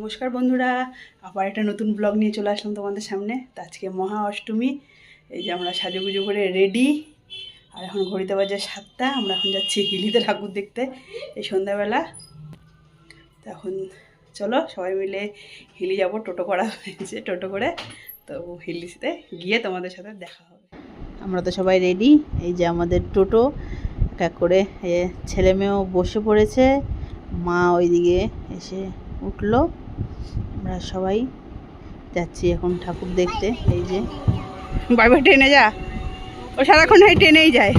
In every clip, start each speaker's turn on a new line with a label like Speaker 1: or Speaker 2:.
Speaker 1: নমস্কার বন্ধুরা, আবার একটা নতুন ব্লগ নিয়ে চলে আসলাম তোমাদের সামনে। তো আজকে মহা অষ্টমী, এই যে আমরা সাজুগুজু করে রেডি আর এখন ঘড়িতে বাজে সাতটা, আমরা এখন যাচ্ছি হিলিতে ঠাকুর দেখতে, এই সন্ধ্যাবেলা। তো এখন চলো সবাই মিলে হিলি যাব, টোটো করা হয়েছে টোটো করে। তো হিলিতে গিয়ে তোমাদের সাথে দেখা হবে। আমরা তো সবাই রেডি এই যে আমাদের টোটো এক করে এ ছেলে মেয়েও বসে পড়েছে। মা ওইদিকে এসে উঠল। আমরা সবাই যাচ্ছি এখন ঠাকুর দেখতে এই যে। বাই ট্রেনে যা। ও সারাক্ষণ হয় ট্রেনেই যায়।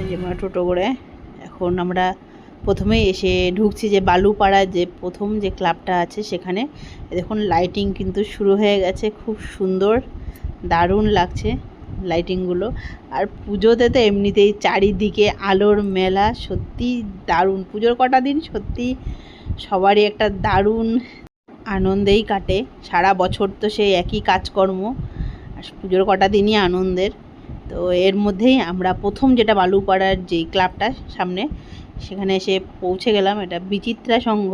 Speaker 1: এই যে আমরা টোটো করে এখন আমরা প্রথমেই এসে ঢুকছি যে বালুপাড়া যে প্রথম যে ক্লাবটা আছে সেখানে। দেখুন লাইটিং কিন্তু শুরু হয়ে গেছে খুব সুন্দর দারুণ লাগছে লাইটিংগুলো আর পুজোতে তো এমনিতেই চারিদিকে আলোর মেলা সত্যি দারুণ। পুজোর কটা দিন সত্যি সবারই একটা দারুণ আনন্দেই কাটে। সারা বছর তো সেই একই কাজকর্ম পুজোর কটা দিনই আনন্দের। তো এর মধ্যেই আমরা প্রথম যেটা বালুপাড়ার যেই ক্লাবটা সামনে, সেখানে এসে পৌঁছে গেলাম, এটা বিচিত্রা সংঘ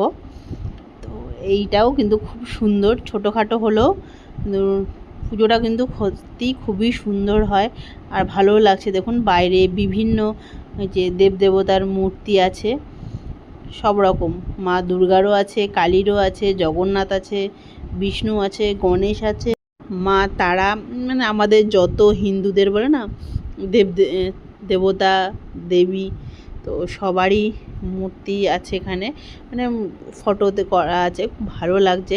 Speaker 1: তো এইটাও কিন্তু খুব সুন্দর, ছোটোখাটো হলেও পুজোটা কিন্তু সত্যি খুবই সুন্দর হয়, আর ভালোও লাগছে। দেখুন বাইরে বিভিন্ন যে দেবদেবতার মূর্তি আছে। সব রকম। মা দুর্গারও আছে, কালীরও আছে, জগন্নাথ আছে, বিষ্ণু আছে, গণেশ আছে। মা, তারা মানে আমাদের যত হিন্দুদের বলে না, দেব দেবতা, দেবী, তো সবারই মূর্তি আছে এখানে। মানে ফটোতে করা আছে, খুব ভালো লাগছে।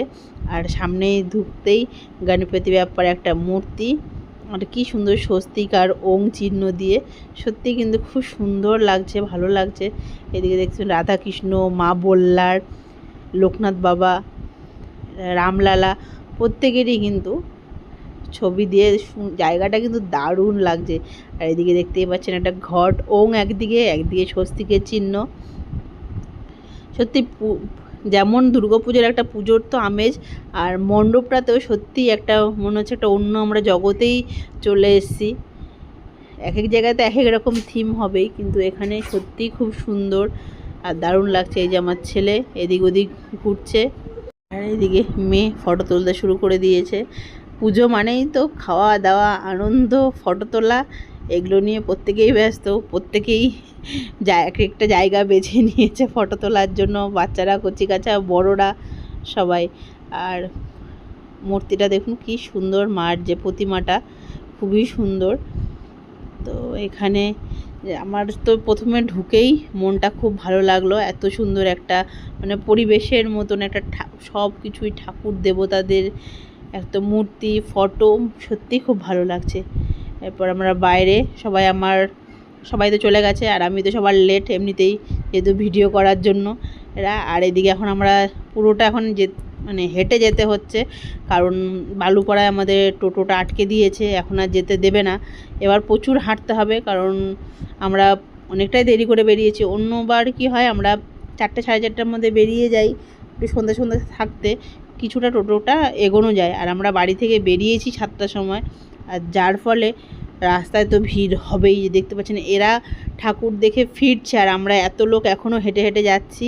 Speaker 1: আর সামনেই ঢুকতেই গণপতি ব্যাপার একটা মূর্তি। আর কি সুন্দর স্বস্তিক আর ওং চিহ্ন দিয়ে। সত্যি কিন্তু খুব সুন্দর লাগছে, ভালো লাগছে। এদিকে দেখছেন রাধাকৃষ্ণ, মা বল্লার, লোকনাথ বাবা, রামলালা, প্রত্যেকেরই কিন্তু ছবি দিয়ে জায়গাটা কিন্তু দারুণ লাগছে। আর এদিকে দেখতেই পাচ্ছেন একটা ঘট ওং একদিকে একদিকে স্বস্তিকের চিহ্ন। সত্যি যেমন দুর্গাপুজোর একটা পুজোর তো আমেজ, আর মণ্ডপটাতেও সত্যি একটা মনে হচ্ছে একটা অন্য আমরা জগতেই চলে এসেছি। এক এক জায়গাতে এক এক রকম থিম হবেই, কিন্তু এখানে সত্যি খুব সুন্দর আর দারুণ লাগছে এই যে আমার ছেলে এদিক ওদিক ঘুরছে। আর এদিকে মেয়ে ফটো তুলতে শুরু করে দিয়েছে। পুজো মানেই তো খাওয়া দাওয়া, আনন্দ ফটো তোলা এগুলো নিয়ে প্রত্যেকেই ব্যস্ত, প্রত্যেকেই এক একটা জায়গা বেছে নিয়েছে ফটো তোলার জন্য, বাচ্চারা, কচিকাচা, বড়রা, সবাই। আর মূর্তিটা দেখুন কি সুন্দর মার যে প্রতিমাটা, খুবই সুন্দর। তো এখানে আমার তো প্রথমে ঢুকেই মনটা খুব ভালো লাগল, এত সুন্দর একটা মানে পরিবেশের মতন একটা সব কিছুই ঠাকুর দেবতাদের একটা মূর্তি ফটো সত্যি খুব ভালো লাগছে। এরপর আমরা বাইরে, সবাই আমার, সবাই তো চলে গেছে, আর আমি তো সবার লেট এমনিতেই যেহেতু ভিডিও করার জন্য। এরা, আর এদিকে এখন আমরা পুরোটা এখন যে মানে হেঁটে যেতে হচ্ছে, কারণ বালুপাড়ায় আমাদের টোটোটা আটকে দিয়েছে, এখন আর যেতে দেবে না। এবার প্রচুর হাঁটতে হবে, কারণ আমরা অনেকটাই দেরি করে বেরিয়েছি। অন্যবার কি হয়, আমরা চারটে সাড়ে চারটার মধ্যে বেরিয়ে যাই, একটু সন্ধ্যা সন্ধ্যা থাকতে, কিছুটা টোটোটা এগোনো যায়, আর আমরা বাড়ি থেকে বেরিয়েছি সাতটার সময়। আর যার ফলে রাস্তায় তো ভিড় হবেই দেখতে পাচ্ছেন এরা ঠাকুর দেখে ফিরছে আর আমরা এত লোক এখনও হেঁটে হেঁটে যাচ্ছি।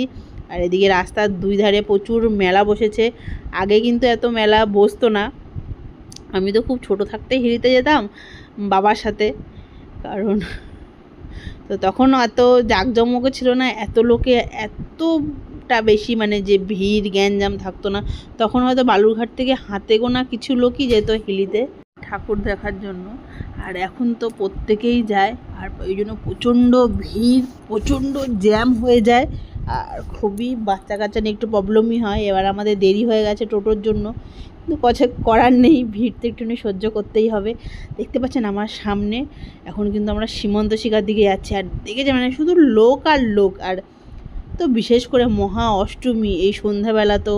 Speaker 1: আর এদিকে রাস্তার দুই ধারে প্রচুর মেলা বসেছে। আগে কিন্তু এত মেলা বসতো না। আমি তো খুব ছোট থাকতেই হিরিতে যেতাম বাবার সাথে। কারণ তো তখন এত জাঁকজমকও ছিল না, এত লোকে এতটা বেশি মানে যে ভিড়, গ্যাঞ্জাম থাকতো না। তখন হয়তো বালুরঘাট থেকে হাতে গোনা কিছু লোকই যেত হিলিতে। ঠাকুর দেখার জন্য। আর এখন তো প্রত্যেকেই যায়, আর ওই জন্য প্রচণ্ড ভিড়, প্রচণ্ড জ্যাম হয়ে যায়। আর খুবই বাচ্চা কাচ্চা নিয়ে একটু প্রবলেমই হয়। এবার আমাদের দেরি হয়ে গেছে টোটোর জন্য। কিন্তু কছে করার নেই, ভিড় তো একটুখানি সহ্য করতেই হবে। দেখতে পাচ্ছেন আমার সামনে, এখন কিন্তু আমরা সীমন্ত শিকার দিকে যাচ্ছি। আর দেখেছি মানে শুধু লোক আর লোক। আর তো বিশেষ করে মহা অষ্টমী, এই সন্ধ্যাবেলা তো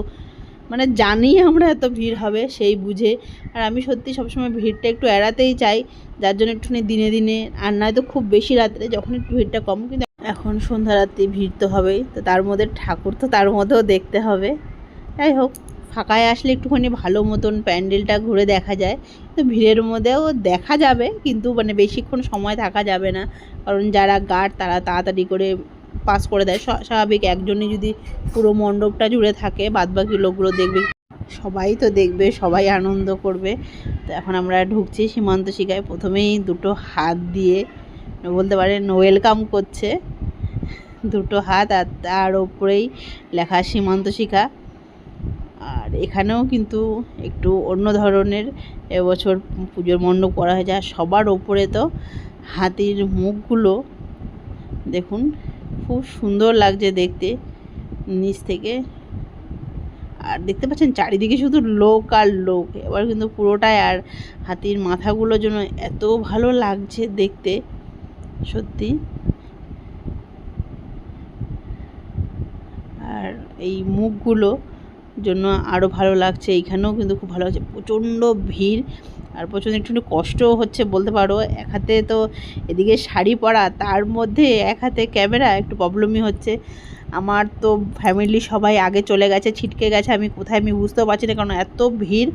Speaker 1: মানে জানি আমরা এত ভিড় হবে, সেই বুঝে। আর আমি সত্যি সবসময় ভিড়টা একটু এড়াতেই চাই, যার জন্য একটুখানি দিনে দিনে, আর নয়তো খুব বেশি রাত্রে যখন একটু ভিড়টা কম, কিন্তু এখন সন্ধ্যা রাত্রি ভিড় তো হবেই, তো তার মধ্যে ঠাকুর তো তার মধ্যেও দেখতে হবে। যাই হোক, ফাঁকায় আসলে একটুখানি ভালো মতন প্যান্ডেলটা ঘুরে দেখা যায়। তো ভিড়ের মধ্যেও দেখা যাবে, কিন্তু মানে বেশিক্ষণ সময় থাকা যাবে না। কারণ যারা গার্ড, তারা তাড়াতাড়ি করে পাস করে দেয়। স্বা- স্বাভাবিক একজনই যদি পুরো মণ্ডপটা জুড়ে থাকে, বাদবাকি লোকগুলো দেখবে, সবাই তো দেখবে, সবাই আনন্দ করবে। তো এখন আমরা ঢুকছি সীমান্ত শিখায়। প্রথমেই দুটো হাত দিয়ে বলতে পারেন ওয়েলকাম করছে। দুটো হাত আর তার ওপরেই লেখা সীমান্ত শিখা। আর এখানেও কিন্তু একটু অন্য ধরনের এবছর পুজোর মণ্ডপ করা হয়েছে। আর সবার ওপরে তো হাতির মুখগুলো, দেখুন খুব সুন্দর লাগছে দেখতে নিচ থেকে। আর দেখতে পাচ্ছেন চারিদিকে শুধু লোক আর লোক। এবার কিন্তু পুরোটাই আর হাতির মাথাগুলোর জন্য এত ভালো লাগছে দেখতে, সত্যি। আর এই মুখগুলো জন্য আরও ভালো লাগছে। এইখানেও কিন্তু খুব ভালো লাগছে। প্রচণ্ড ভিড়। আর প্রচণ্ড একটু কষ্টও হচ্ছে, বলতে পারো। এক হাতে তো এদিকে শাড়ি পরা, তার মধ্যে এক হাতে ক্যামেরা, একটু প্রবলেমই হচ্ছে। আমার তো ফ্যামিলি সবাই আগে চলে গেছে, ছিটকে গেছে, আমি কোথায় আমি বুঝতেও পারছি না, কারণ এত ভিড়।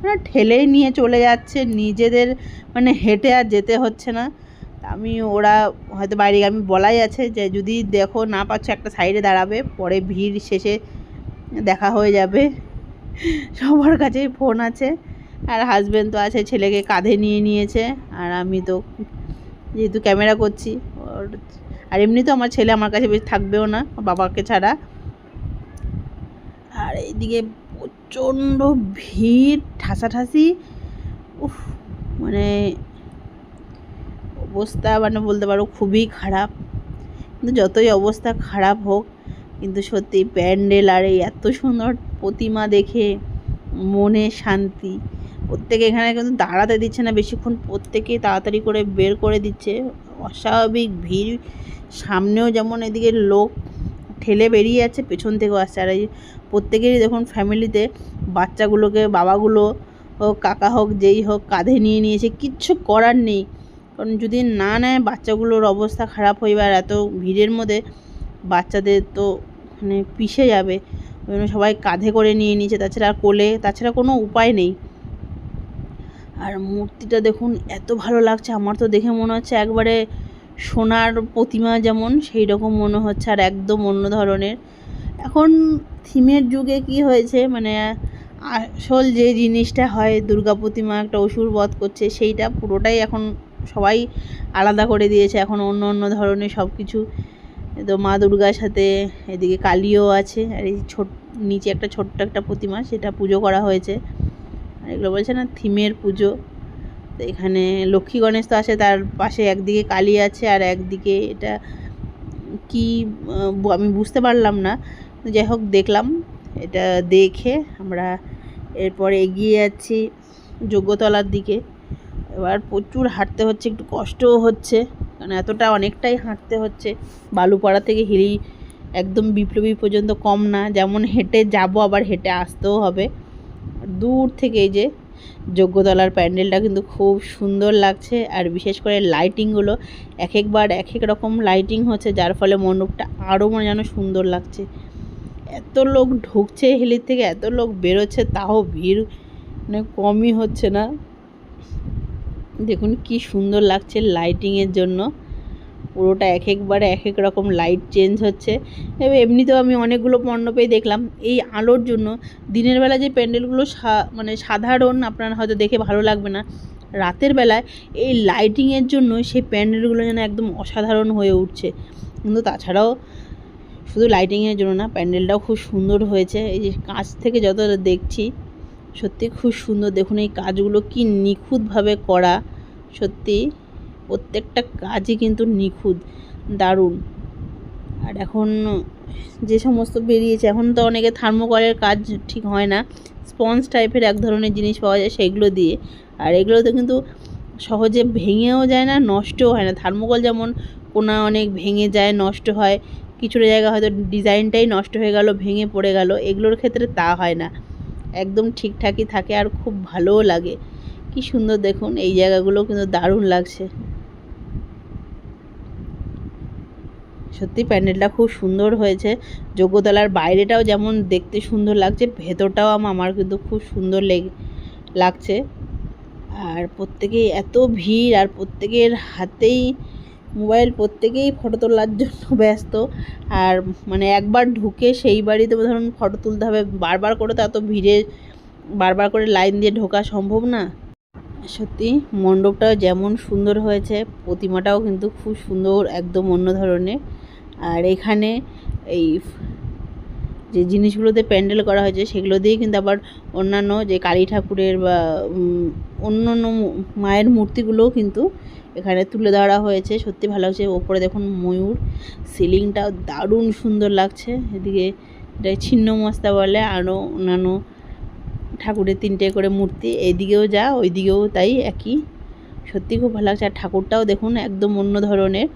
Speaker 1: মানে ঠেলেই নিয়ে চলে যাচ্ছে, নিজেদের মানে হেঁটে আর যেতে হচ্ছে না। আমি, ওরা হয়তো বাইরে আমি বলাই আছে যে, যদি দেখো না পাচ্ছ, একটা সাইডে দাঁড়াবে, পরে ভিড় শেষে দেখা হয়ে যাবে। সবার কাছেই ফোন আছে। আর হাজব্যান্ড তো আছে, ছেলেকে কাঁধে নিয়ে নিয়েছে, আর আমি তো যেহেতু ক্যামেরা করছি আর এমনি তো আমার ছেলে আমার কাছে বেশি থাকবেও না বাবাকে ছাড়া। আর এইদিকে প্রচণ্ড ভিড়, ঠাসাঠাসি, উফ মানে অবস্থা মানে বলতে পারো খুবই খারাপ। কিন্তু যতই অবস্থা খারাপ হোক, কিন্তু সত্যি প্যান্ডেল আর এই এত সুন্দর প্রতিমা দেখে মনে শান্তি। প্রত্যেকে এখানে কিন্তু দাঁড়াতে দিচ্ছে না, বেশিক্ষণ প্রত্যেকেই তাড়াতাড়ি করে বের করে দিচ্ছে। অস্বাভাবিক ভিড়। সামনেও যেমন এদিকে লোক ঠেলে বেরিয়ে যাচ্ছে, পেছন থেকেও আসছে। আর এই প্রত্যেকেরই দেখুন ফ্যামিলিতে বাচ্চাগুলোকে, বাবাগুলো হোক, কাকা হোক, যেই হোক, কাঁধে নিয়ে নিয়েছে। কিচ্ছু করার নেই। কারণ যদি না নেয়, বাচ্চাগুলোর অবস্থা খারাপ হইবে আর এত ভিড়ের মধ্যে বাচ্চাদের তো মানে পিষে যাবে। ওই জন্য সবাই কাঁধে করে নিয়ে নিয়েছে। তাছাড়া কোলে, তাছাড়া কোনো উপায় নেই। আর মূর্তিটা দেখুন, এত ভালো লাগছে। আমার তো দেখে মনে হচ্ছে একবারে সোনার প্রতিমা যেমন সেই রকম মনে হচ্ছে আর একদম অন্য ধরনের। এখন থিমের যুগে কি হয়েছে? মানে আসল যে জিনিসটা হয়, দুর্গা প্রতিমা, একটা অসুর বধ করছে, সেইটা পুরোটাই এখন সবাই আলাদা করে দিয়েছে। এখন অন্য অন্য ধরনের সব কিছু তো মা দুর্গার সাথে এদিকে কালীও আছে। আর এই ছোট, নিচে একটা ছোট্ট একটা প্রতিমা, সেটা পুজো করা হয়েছে। এগুলো বলছে না থিমের পুজো। তো এখানে লক্ষ্মী গণেশ তো আছে তার পাশে একদিকে কালী আছে আর একদিকে এটা কি আমি বুঝতে পারলাম না। যাই হোক, দেখলাম। এটা দেখে আমরা এরপরে এগিয়ে যাচ্ছি যোগ্যতলার দিকে। এবার প্রচুর হাঁটতে হচ্ছে, একটু কষ্টও হচ্ছে। কারণ এতটা অনেকটাই হাঁটতে হচ্ছে। বালুপাড়া থেকে হিলি একদম বিপ্লবী পর্যন্ত কম না। যেমন হেঁটে যাব, আবার হেঁটে আসতেও হবে। দূর থেকে এই যে যোগ্যতলার প্যান্ডেলটা কিন্তু খুব সুন্দর লাগছে। আর বিশেষ করে লাইটিংগুলো এক একবার এক এক রকম লাইটিং হচ্ছে, যার ফলে মণ্ডপটা আরও মনে যেন সুন্দর লাগছে। এত লোক ঢুকছে হিলির থেকে, এত লোক বেরোচ্ছে, তাও ভিড় মানে কমই হচ্ছে না। দেখুন কি সুন্দর লাগছে লাইটিংয়ের জন্য। পুরোটা এক একবারে এক এক রকম লাইট চেঞ্জ হচ্ছে। এবার এমনিতেও আমি অনেকগুলো মণ্ডপেই দেখলাম। এই আলোর জন্য দিনের বেলা যে প্যান্ডেলগুলো সা- মানে সাধারণ আপনার হয়তো দেখে ভালো লাগবে না, রাতের বেলায় এই লাইটিংয়ের জন্য সেই প্যান্ডেলগুলো যেন একদম অসাধারণ হয়ে উঠছে। কিন্তু তাছাড়াও শুধু লাইটিংয়ের জন্য না, প্যান্ডেলটাও খুব সুন্দর হয়েছে। এই যে কাছ থেকে যত দেখছি, সত্যি খুব সুন্দর। দেখুন এই কাজগুলো কি নিখুঁতভাবে করা, সত্যি। প্রত্যেকটা কাজই কিন্তু নিখুঁত, দারুণ। আর এখন যে সমস্ত বেরিয়েছে, এখন তো অনেকে থার্মোকলের কাজ ঠিক হয় না, স্পঞ্জ টাইপের এক ধরনের জিনিস পাওয়া যায় সেগুলো দিয়ে। আর এগুলো তো কিন্তু সহজে ভেঙেও যায় না, নষ্টও হয় না। থার্মোকল যেমন কোনা অনেক ভেঙে যায়, নষ্ট হয়, কিছুটা জায়গা হয়তো ডিজাইনটাই নষ্ট হয়ে গেল, ভেঙে পড়ে গেল, এগুলোর ক্ষেত্রে তা হয় না। একদম ঠিকঠাকই থাকে আর খুব ভালোও লাগে। কি সুন্দর দেখুন, এই জায়গাগুলো কিন্তু দারুণ লাগছে। সত্যি প্যান্ডেলটা খুব সুন্দর হয়েছে। যোগ্যতলার বাইরেটাও যেমন দেখতে সুন্দর লাগছে, ভেতরটাও আমার কিন্তু খুব সুন্দর লেগে, লাগছে। আর প্রত্যেকেই এত ভিড়, আর প্রত্যেকের হাতেই মোবাইল, প্রত্যেকেই ফটো তোলার জন্য ব্যস্ত। আর মানে একবার ঢুকে সেই বাড়িতে ধরুন ফটো তুলতে হবে, বারবার করে তো এত ভিড়ে, বারবার করে লাইন দিয়ে ঢোকা সম্ভব না। সত্যি মণ্ডপটাও যেমন সুন্দর হয়েছে, প্রতিমাটাও কিন্তু খুব সুন্দর, একদম অন্য ধরনের। আর এখানে এই যে জিনিসগুলোতে প্যান্ডেল করা হয়েছে, সেগুলো দিয়ে কিন্তু আবার অন্যান্য যে কালী ঠাকুরের বা অন্য অন্য মায়ের মূর্তিগুলোও কিন্তু এখানে তুলে ধরা হয়েছে। সত্যি ভালো লাগছে। ওপরে দেখুন ময়ূর সিলিংটা দারুণ সুন্দর লাগছে। এদিকে এটা ছিন্ন মস্তা বলে আরও অন্যান্য ঠাকুরের তিনটে করে মূর্তি। এইদিকেও যা, ওইদিকেও তাই একই। সত্যি খুব ভালো লাগছে। আর ঠাকুরটাও দেখুন একদম অন্য ধরনের।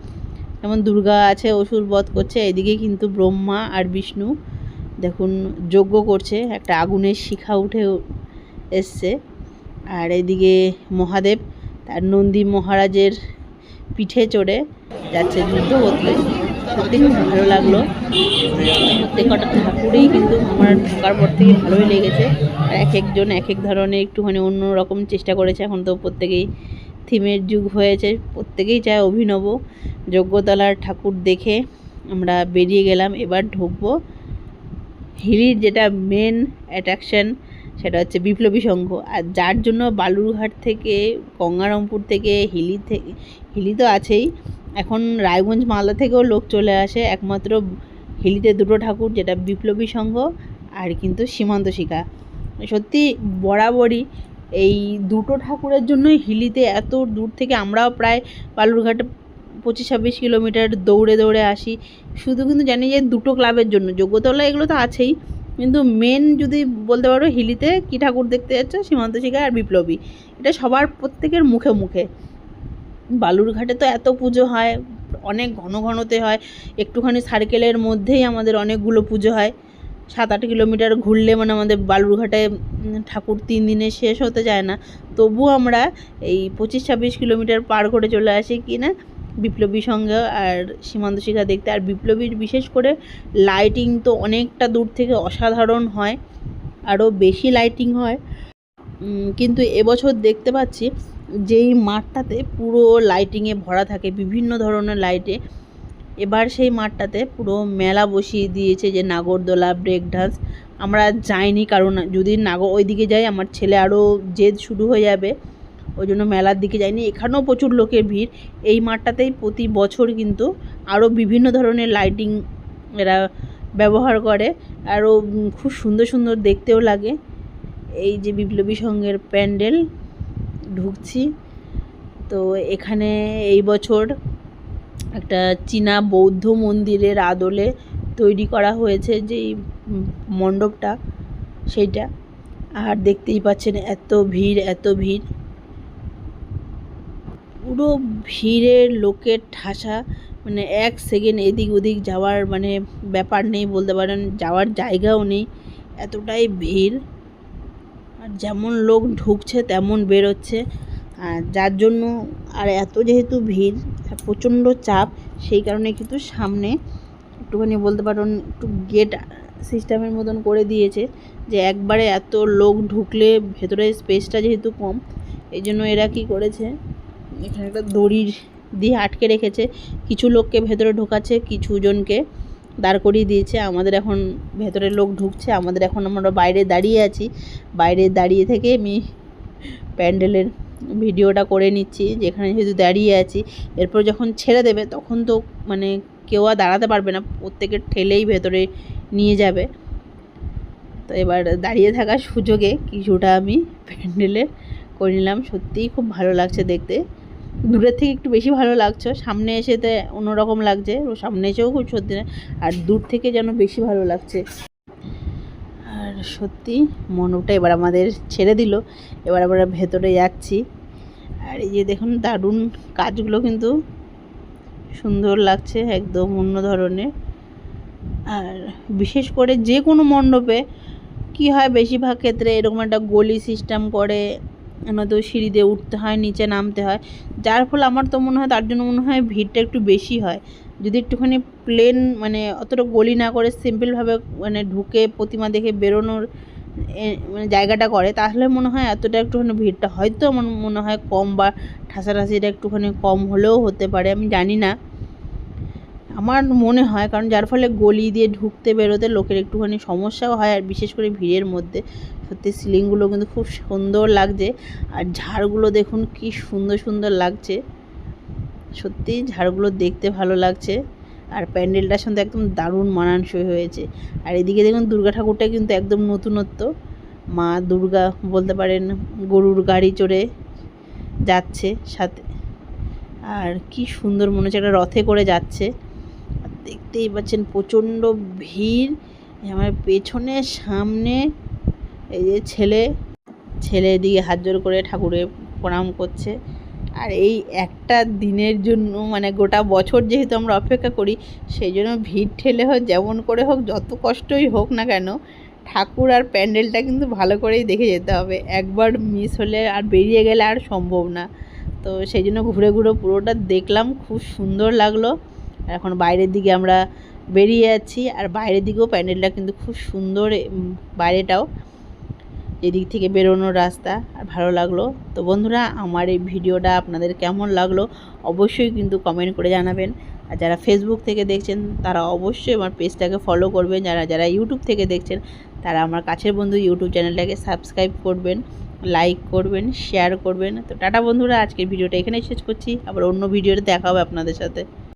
Speaker 1: যেমন দুর্গা আছে, অসুর বধ করছে, এদিকে কিন্তু ব্রহ্মা আর বিষ্ণু দেখুন যজ্ঞ করছে, একটা আগুনের শিখা উঠে এসছে। আর এদিকে মহাদেব তার নন্দী মহারাজের পিঠে চড়ে যাচ্ছে যুদ্ধ করতে। সত্যি খুব ভালো লাগল। প্রত্যেক কটা ঠাকুরেই কিন্তু আমার ঢোকার পর থেকে ভালোই লেগেছে। আর এক একজন এক এক ধরনের একটুখানি অন্য রকম চেষ্টা করেছে, এখন তো প্রত্যেকেই থিমের যুগ হয়েছে, প্রত্যেকেই চায় অভিনব। যজ্ঞতলার ঠাকুর দেখে আমরা বেরিয়ে গেলাম, এবার ঢুকবো। হিলির যেটা মেন অ্যাট্রাকশন সেটা হচ্ছে বিপ্লবী সংঘ। আর যার জন্য বালুরঘাট থেকে, গঙ্গারামপুর থেকে, হিলি থেকে হিলি তো আছেই। এখন রায়গঞ্জ মালদা থেকেও লোক চলে আসে, একমাত্র হিলিতে দুটো ঠাকুর, যেটা বিপ্লবী সংঘ আর কিন্তু সীমান্ত শিখা। সত্যি বরাবরই এই দুটো ঠাকুরের জন্যই হিলিতে এত দূর থেকে আমরাও প্রায় বালুরঘাটে পঁচিশ ছাব্বিশ কিলোমিটার দৌড়ে দৌড়ে আসি। শুধু কিন্তু জানি যে দুটো ক্লাবের জন্য, যোগ্যতলা এগুলো তো আছেই। কিন্তু মেন যদি বলতে পারো হিলিতে কী ঠাকুর দেখতে যাচ্ছে? সীমান্ত শিখা আর বিপ্লবী। এটা সবার প্রত্যেকের মুখে মুখে। বালুরঘাটে তো এত পুজো হয়, অনেক ঘন ঘনতে হয়। একটুখানি সার্কেলের মধ্যেই আমাদের অনেকগুলো পুজো হয়। সাত আট কিলোমিটার ঘুরলে মানে আমাদের বালুরঘাটে ঠাকুর তিন দিনে শেষ হতে যায় না। তবু আমরা এই পঁচিশ ছাব্বিশ কিলোমিটার পার করে চলে আসি কি না বিপ্লবী সঙ্গে আর সীমান্ত শিখা দেখতে। আর বিপ্লবীর বিশেষ করে লাইটিং তো অনেকটা দূর থেকে অসাধারণ হয়, আরও বেশি লাইটিং হয়। কিন্তু এবছর দেখতে পাচ্ছি, যেই মাঠটাতে পুরো লাইটিংয়ে ভরা থাকে, বিভিন্ন ধরনের লাইটে এবার সেই মাঠটাতে পুরো মেলা বসিয়ে দিয়েছে যে নাগরদোলা ব্রেক ডান্স আমরা যাইনি কারণ যদি নাগর ওইদিকে যাই, আমার ছেলে আরও জেদ শুরু হয়ে যাবে। ওই জন্য মেলার দিকে যাইনি। এখানেও প্রচুর লোকের ভিড়। এই মাঠটাতেই প্রতি বছর কিন্তু আরও বিভিন্ন ধরনের লাইটিং এরা ব্যবহার করে। আরও খুব সুন্দর সুন্দর দেখতেও লাগে। এই যে বিপ্লবী সঙ্গের প্যান্ডেল, ঢুকছি। তো এখানে এই বছর একটা চীনা বৌদ্ধ মন্দিরের আদলে তৈরি করা হয়েছে যেই মণ্ডপটা, সেইটা। আর দেখতেই পাচ্ছেন এত ভিড় এত ভিড়। পুরো ভিড়ের লোকের ঠাসা মানে এক সেকেন্ড এদিক ওদিক যাওয়ার মানে ব্যাপার নেই বলতে পারেন, যাওয়ার জায়গাও নেই, এতটাই ভিড়। আর যেমন লোক ঢুকছে তেমন বেরোচ্ছে। আর যার জন্য আর এত যেহেতু ভিড় প্রচণ্ড চাপ, সেই কারণে কিন্তু সামনে একটুখানি বলতে পারেন একটু গেট সিস্টেমের মতন করে দিয়েছে যে একবারে এত লোক ঢুকলে ভেতরে স্পেসটা যেহেতু কম, এই জন্য এরা কী করেছে? এখানে একটা দড়ির দিয়ে আটকে রেখেছে। কিছু লোককে ভেতরে ঢোকাচ্ছে, কিছু জনকে দাঁড় করিয়ে দিয়েছে। আমাদের এখন ভেতরে লোক ঢুকছে, আমাদের এখন আমরা বাইরে দাঁড়িয়ে আছি। বাইরে দাঁড়িয়ে থেকে আমি প্যান্ডেলের ভিডিওটা করে নিচ্ছি, যেখানে যেহেতু দাঁড়িয়ে আছি। এরপর যখন ছেড়ে দেবে, তখন তো মানে কেউ আর দাঁড়াতে পারবে না, প্রত্যেকের ঠেলেই ভেতরে নিয়ে যাবে। তো এবার দাঁড়িয়ে থাকার সুযোগে কিছুটা আমি প্যান্ডেলে করে নিলাম। সত্যিই খুব ভালো লাগছে দেখতে। দূরের থেকে একটু বেশি ভালো লাগছে, সামনে এসে তো অন্যরকম লাগছে, সামনে এসেও খুব সত্যি না, আর দূর থেকে যেন বেশি ভালো লাগছে। সত্যি মণ্ডপটা এবার আমাদের ছেড়ে দিল। এবার আমরা ভেতরে যাচ্ছি। আর এই যে দেখুন দারুণ কাজগুলো কিন্তু সুন্দর লাগছে, একদম অন্য ধরনের। আর বিশেষ করে যে কোনো মণ্ডপে কি হয় বেশিরভাগ ক্ষেত্রে এরকম একটা গলি সিস্টেম করে নয়তো সিঁড়ি দিয়ে উঠতে হয়, নিচে নামতে হয়। যার ফলে আমার তো মনে হয়, তার জন্য মনে হয় ভিড়টা একটু বেশি হয়। যদি একটুখানি প্লেন মানে অতটা গলি না করে সিম্পলভাবে মানে ঢুকে প্রতিমা দেখে বেরোনোর মানে জায়গাটা করে, তাহলে মনে হয় এতটা একটুখানি ভিড়টা হয়তো আমার মনে হয় কম বা ঠাসাঠাসিটা একটুখানি কম হলেও হতে পারে, আমি জানি না। আমার মনে হয়, কারণ যার ফলে গলি দিয়ে ঢুকতে বেরোতে লোকের একটুখানি সমস্যাও হয়, আর বিশেষ করে ভিড়ের মধ্যে। সত্যি সিলিংগুলো কিন্তু খুব সুন্দর লাগছে, আর ঝাড়গুলো দেখুন কি সুন্দর সুন্দর লাগছে। সত্যি ঝাড়গুলো দেখতে ভালো লাগছে। আর প্যান্ডেলটার সঙ্গে একদম দারুণ মানানসই হয়েছে। আর এদিকে দেখুন দুর্গা ঠাকুরটা কিন্তু একদম নতুনত্ব। মা দুর্গা বলতে পারেন, গরুর গাড়ি চড়ে যাচ্ছে সাথে। আর কি সুন্দর মনে হচ্ছে একটা রথে করে যাচ্ছে। দেখতেই পাচ্ছেন প্রচণ্ড ভিড়। আমার পেছনে, সামনে এই যে ছেলে ছেলে দিয়ে হাত জোর করে ঠাকুরের প্রণাম করছে। আর এই একটা দিনের জন্য মানে গোটা বছর যেহেতু আমরা অপেক্ষা করি, সেই জন্য ভিড় ঠেলে হোক, যেমন করে হোক, যত কষ্টই হোক না কেন, ঠাকুর আর প্যান্ডেলটা কিন্তু ভালো করেই দেখে যেতে হবে। একবার মিস হলে আর বেরিয়ে গেলে আর সম্ভব না। তো সেই জন্য ঘুরে ঘুরে পুরোটা দেখলাম, খুব সুন্দর লাগল। এখন বাইরের দিকে আমরা বেরিয়ে যাচ্ছি আর বাইরের দিকেও প্যান্ডেলটা কিন্তু খুব সুন্দর বাইরেটাও। এদিক থেকে বেরোনোর রাস্তা আর ভালো লাগল। তো বন্ধুরা, আমার এই ভিডিওটা আপনাদের কেমন লাগল অবশ্যই কিন্তু কমেন্ট করে জানাবেন। আর যারা ফেসবুক থেকে দেখছেন, তারা অবশ্যই আমার পেজটাকে ফলো করবেন। যারা যারা ইউটিউব থেকে দেখছেন, তারা আমার কাছের বন্ধু ইউটিউব চ্যানেলটাকে সাবস্ক্রাইব করবেন লাইক করবেন শেয়ার করবেন। তো টাটা বন্ধুরা, আজকের ভিডিওটা এখানেই শেষ করছি। আবার অন্য ভিডিওতে দেখা হবে আপনাদের সাথে।